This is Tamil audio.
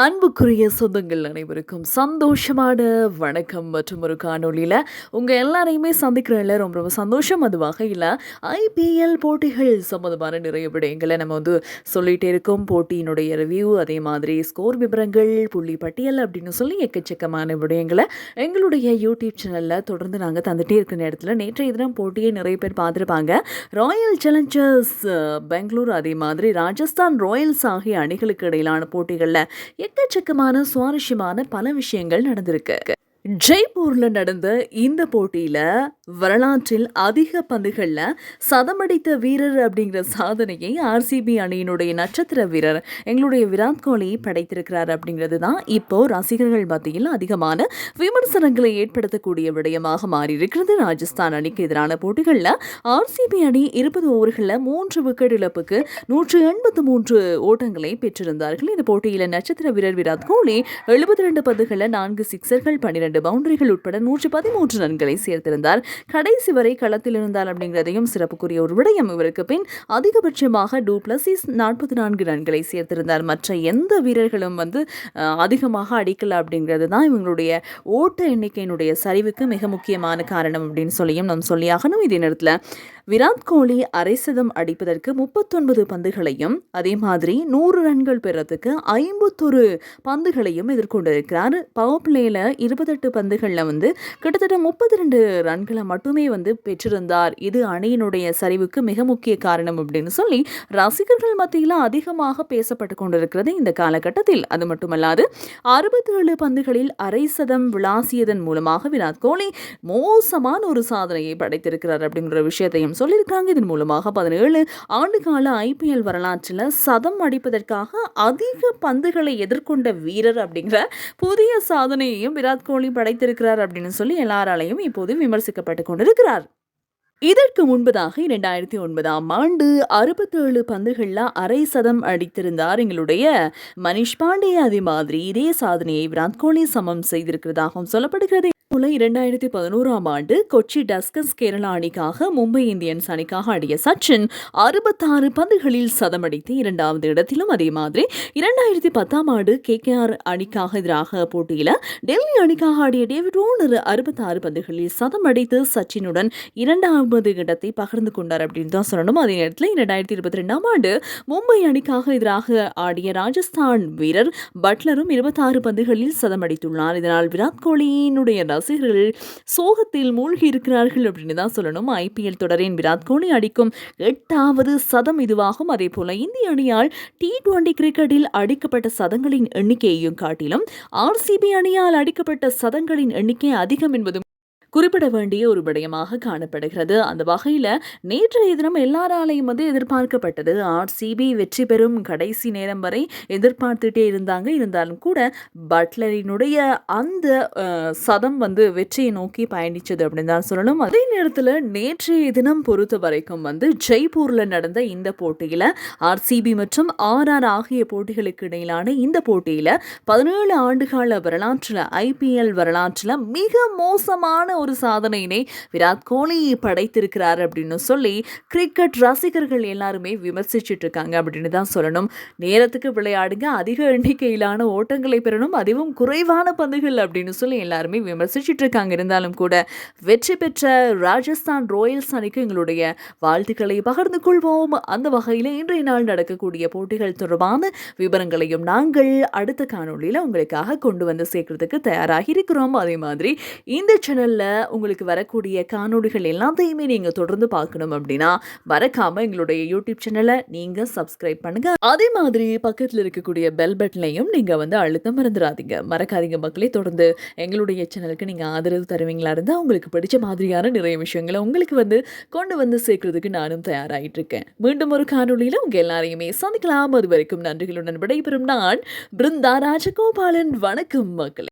அன்புக்குரிய சொந்தங்கள் அனைவருக்கும் சந்தோஷமான வணக்கம் மற்றும் ஒரு காணொலியில் உங்கள் எல்லாரையுமே சந்திக்கிறதில்ல ரொம்ப ரொம்ப சந்தோஷம். அது வகையில் ஐபிஎல் போட்டிகள் சம்மந்தமான நிறைய விடயங்களை நம்ம வந்து சொல்லிகிட்டே இருக்கோம். போட்டியினுடைய ரிவ்யூ அதே மாதிரி ஸ்கோர் விவரங்கள் புள்ளி பட்டியல் அப்படின்னு சொல்லி எக்கச்சக்கமான விடயங்களை எங்களுடைய யூடியூப் சேனலில் தொடர்ந்து நாங்கள் தந்துகிட்டே இருக்கிற நேரத்தில் நேற்றைய தினம் போட்டியை நிறைய பேர் பார்த்துருப்பாங்க. ராயல் சேலஞ்சர்ஸ் பெங்களூர் அதே மாதிரி ராஜஸ்தான் ராயல்ஸ் ஆகிய அணிகளுக்கு இடையிலான போட்டிகளில் எக்கச்சக்கமான சுவாரஸ்யமான பல விஷயங்கள் நடந்திருக்கு. ஜெய்ப்பூரில் நடந்த இந்த போட்டியில் வரலாற்றில் அதிக பந்துகளில் சதமடித்த வீரர் அப்படிங்கிற சாதனையை ஆர்சிபி அணியினுடைய நட்சத்திர வீரர் எங்களுடைய விராட் கோலி படைத்திருக்கிறார் அப்படிங்கிறது தான் இப்போ ரசிகர்கள் மத்தியில் அதிகமான விமர்சனங்களை ஏற்படுத்தக்கூடிய விடயமாக மாறியிருக்கிறது. ராஜஸ்தான் அணிக்கு எதிரான போட்டிகளில் ஆர்சிபி அணி இருபது ஓவர்களில் மூன்று விக்கெட் இழப்புக்கு நூற்று எண்பத்து மூன்று ஓட்டங்களை பெற்றிருந்தார்கள். இந்த போட்டியில் நட்சத்திர வீரர் விராட் கோலி எழுபத்தி ரெண்டு பந்துகளில் நான்கு சிக்சர்கள் பன்னிரண்டு இரண்டு பவுண்டரிகள் உட்பட நூற்றி பதிமூன்று ரன்களை சேர்த்திருந்தார். கடைசி வரை களத்தில் இருந்தார் அப்படிங்கிறதையும் சிறப்புக்குரிய ஒரு விடயம். இவருக்கு பின் அதிகபட்சமாக டூப்ளசிஸ் நாற்பத்தி நான்கு ரன்களை சேர்த்திருந்தார். மற்ற எந்த வீரர்களும் வந்து அதிகமாக அடிக்கல அப்படிங்கிறது தான் இவங்களுடைய ஓட்ட எண்ணிக்கையினுடைய சரிவுக்கு மிக முக்கியமான காரணம் அப்படின்னு சொல்லியும் நாம் சொல்லியாகணும். இதே நேரத்தில் விராட் கோலி அரைசதம் அடிப்பதற்கு முப்பத்தொன்பது பந்துகளையும் அதே மாதிரி நூறு ரன்கள் பெறத்துக்கு ஐம்பத்தொரு பந்துகளையும் எதிர்கொண்டிருக்கிறார். பவர் பிளேயில் இருபத்தெட்டு பந்துகளில் வந்து கிட்டத்தட்ட முப்பத்தி ரெண்டு ரன்களை மட்டுமே வந்து பெற்றிருந்தார். இது அணியினுடைய சரிவுக்கு மிக முக்கிய காரணம் அப்படின்னு சொல்லி ரசிகர்கள் மத்தியில் அதிகமாக பேசப்பட்டு கொண்டிருக்கிறது இந்த காலகட்டத்தில். அது மட்டுமல்லாது அறுபத்தேழு பந்துகளில் அரை சதம் விளாசியதன் மூலமாக விராட் கோலி மோசமான ஒரு சாதனையை படைத்திருக்கிறார் அப்படிங்கிற விஷயத்தையும் சொல்லியிருக்காங்க. இதன் மூலமாக பதினேழு ஆண்டு கால ஐபிஎல் வரலாற்றில் சதம் அடிப்பதற்காக அதிக பந்துகளை எதிர்கொண்ட வீரர் அப்படிங்கிற புதிய சாதனையையும் விராட் கோலி படைத்திருக்கிறார் அப்படின்னு சொல்லி எல்லாராலையும் இப்போது விமர்சிக்கப்பட்டு கொண்டிருக்கிறார். இதற்கு முன்பதாக இரண்டாயிரத்தி ஒன்பதாம் ஆண்டு அறுபத்தேழு பந்துகளில் அரை சதம் அடித்திருந்தார் எங்களுடைய மனிஷ் பாண்டே. அதே மாதிரி இதே சாதனையை விராட் கோலி சமம் செய்திருக்கிறதாகவும் சொல்லப்படுகிறது. போல இரண்டாயிரத்தி பதினோராம் ஆண்டு கொச்சி டஸ்கஸ் கேரளா அணிக்காக மும்பை இந்தியன்ஸ் அணிக்காக ஆடிய சச்சின் அறுபத்தாறு பந்துகளில் சதமடித்து இரண்டாவது இடத்திலும் அதே மாதிரி இரண்டாயிரத்தி பத்தாம் ஆண்டு கே கே ஆர் அணிக்காக எதிராக போட்டியில் டெல்லி அணிக்காக ஆடிய டேவிட் ஓனர் அறுபத்தாறு பந்துகளில் சதமடித்து சச்சினுடன் இரண்டாவது இடத்தை பகிர்ந்து கொண்டார் அப்படின்னு தான் சொல்லணும். அதே நேரத்தில் இரண்டாயிரத்தி இருபத்தி ரெண்டாம் ஆண்டு மும்பை அணிக்காக எதிராக ஆடிய ராஜஸ்தான் வீரர் பட்லரும் இருபத்தாறு பந்துகளில் சதமடித்துள்ளார். இதனால் விராட் கோலியினுடைய ரசிகர்கள் சோகத்தில் மூழ்கி இருக்கிறார்கள் அப்படின்னு தான் சொல்லணும். ஐபிஎல் தொடரின் விராட் கோலி அடிக்கும் எட்டாவது சதம் இதுவாகும். அதே போல இந்திய அணியால் டி டுவெண்டி கிரிக்கெட்டில் அடிக்கப்பட்ட சதங்களின் எண்ணிக்கையையும் காட்டிலும் ஆர்சிபி அணியால் அடிக்கப்பட்ட சதங்களின் எண்ணிக்கை அதிகம் என்பதும் குறிப்பிட வேண்டிய ஒரு விடயமாக காணப்படுகிறது. அந்த வகையில் நேற்றைய தினம் எல்லாராலையும் வந்து எதிர்பார்க்கப்பட்டது. ஆர்சிபி வெற்றி பெறும் கடைசி நேரம் வரை எதிர்பார்த்துட்டே இருந்தாங்க. இருந்தாலும் கூட பட்லரினுடைய அந்த சதம் வந்து வெற்றியை நோக்கி பயணிச்சது அப்படின்னு தான் சொல்லணும். அதே நேரத்தில் நேற்றைய தினம் பொறுத்த வரைக்கும் வந்து ஜெய்ப்பூரில் நடந்த இந்த போட்டியில் ஆர்சிபி மற்றும் ஆர்ஆர் ஆகிய போட்டிகளுக்கு இடையிலான இந்த போட்டியில் பதினேழு ஆண்டுகால வரலாற்றில் ஐபிஎல் வரலாற்றில் மிக மோசமான ஒரு சாதனையினை விராட் கோலி படைத்திருக்கிறார் அப்படின்னு சொல்லி கிரிக்கெட் ரசிகர்கள் எல்லாருமே விமர்சிச்சுட்டு இருக்காங்க அப்படின்னு தான் சொல்லணும். நேரத்துக்கு விளையாடுங்க அதிக எண்ணிக்கையிலான ஓட்டங்களை பெறணும் அதுவும் குறைவான பந்துகள் அப்படின்னு சொல்லி எல்லாருமே விமர்சிச்சுட்டு இருக்காங்க இருந்தாலும் கூட வெற்றி பெற்ற ராஜஸ்தான் ராயல்ஸ் அணிக்கு எங்களுடைய வாழ்த்துக்களை பகிர்ந்து கொள்வோம். அந்த வகையில் இன்றைய நாள் நடக்கக்கூடிய போட்டிகள் தொடர்பான விவரங்களையும் நாங்கள் அடுத்த காணொலியில் உங்களுக்காக கொண்டு வந்து சேர்க்கறதுக்கு தயாராகி இருக்கிறோம். அதே மாதிரி இந்த சேனலில் உங்களுக்கு வரக்கூடிய காணொலிகள் எல்லாத்தையுமே நீங்கள் தொடர்ந்து பார்க்கணும் அப்படின்னா மறக்காமல் எங்களுடைய யூடியூப் சேனலை நீங்கள் சப்ஸ்கிரைப் பண்ணுங்கள் அதே மாதிரி பக்கத்தில் இருக்கக்கூடிய பெல் பட்டனையும் நீங்கள் வந்து அழுத்த மறந்துடாதீங்க. மறக்காதீங்க மக்களே. தொடர்ந்து எங்களுடைய சேனலுக்கு நீங்கள் ஆதரவு தருவீங்களா இருந்தால் உங்களுக்கு பிடிச்ச மாதிரியான நிறைய விஷயங்களை உங்களுக்கு வந்து கொண்டு வந்து சேர்க்கறதுக்கு நானும் தயாராகிட்டு இருக்கேன். மீண்டும் ஒரு காணொலியில் உங்கள் எல்லாரையுமே சந்திக்கலாம். அது வரைக்கும் நன்றிகளுடன் விடைபெறும் நான் பிருந்தா ராஜகோபாலன். வணக்கம் மக்களே.